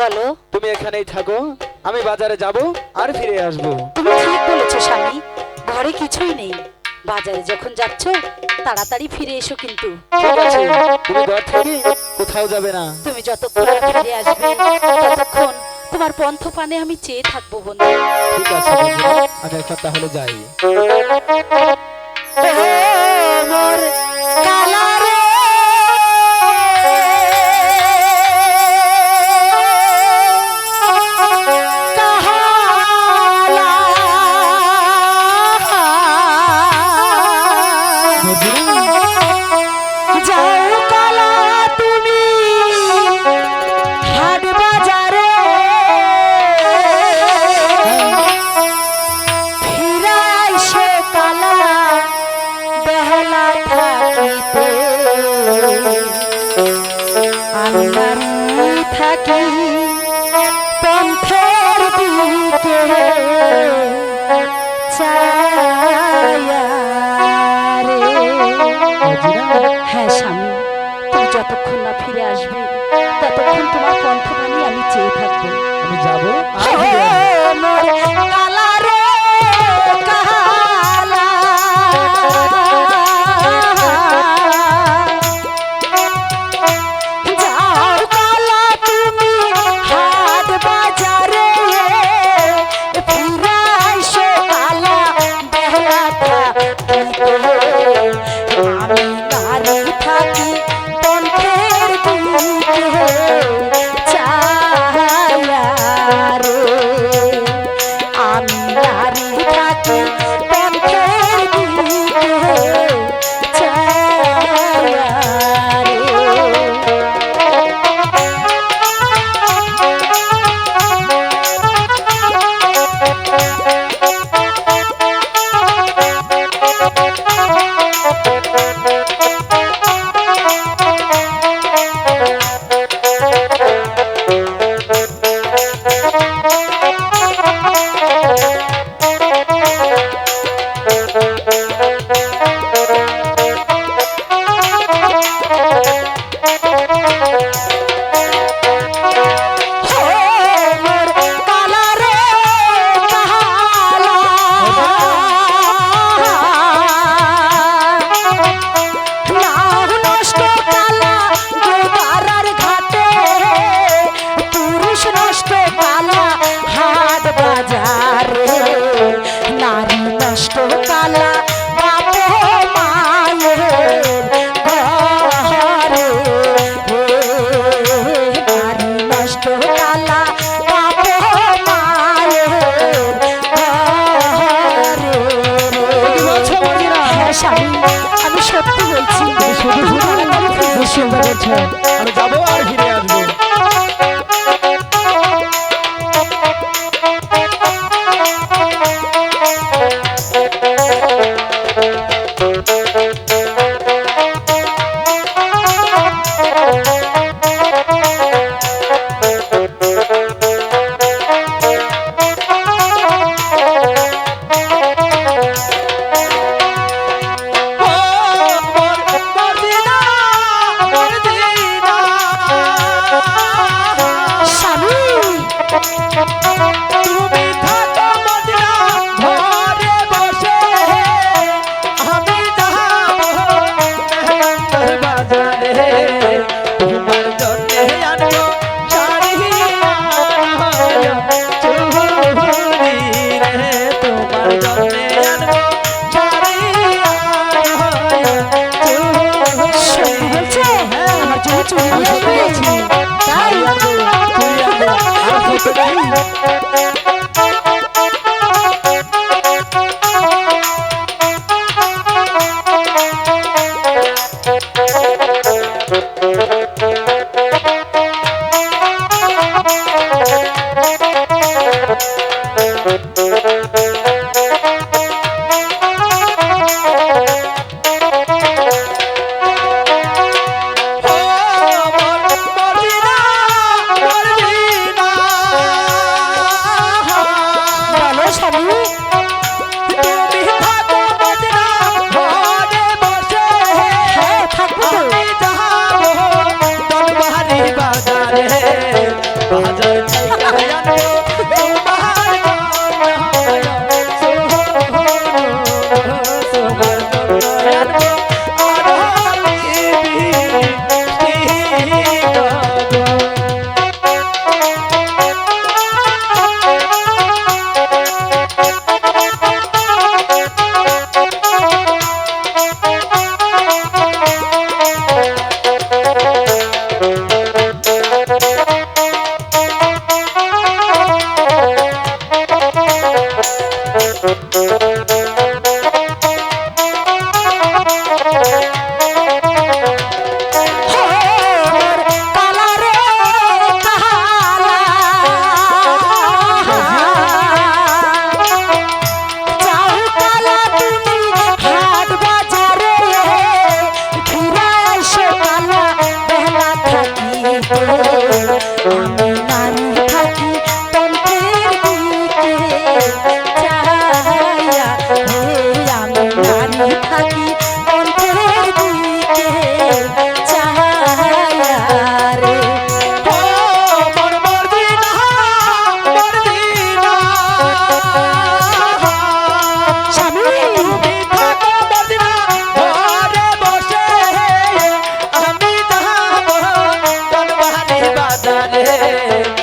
বলো। তুমি এখানেই থাকো আমি বাজারে যাব আর ফিরে আসব। তুমি ঠিক বলেছ স্বামী। ঘরে কিছুই নেই। বাজারে যখন যাচ্ছ তাড়াতাড়ি ফিরে এসো কিন্তু। তুমি ঘর থেকে কোথাও যাবে না। তুমি যতক্ষণ ফিরে আসবে ততক্ষণ তোমার পন্থ পানে আমি চেয়ে থাকব বন্ধু। ঠিক আছে বন্ধুরা, আচ্ছা, আমি সপ্তাহ হলে যাই। আমার হ্যাঁ, হ্যাঁ, হ্যাঁ। রে রে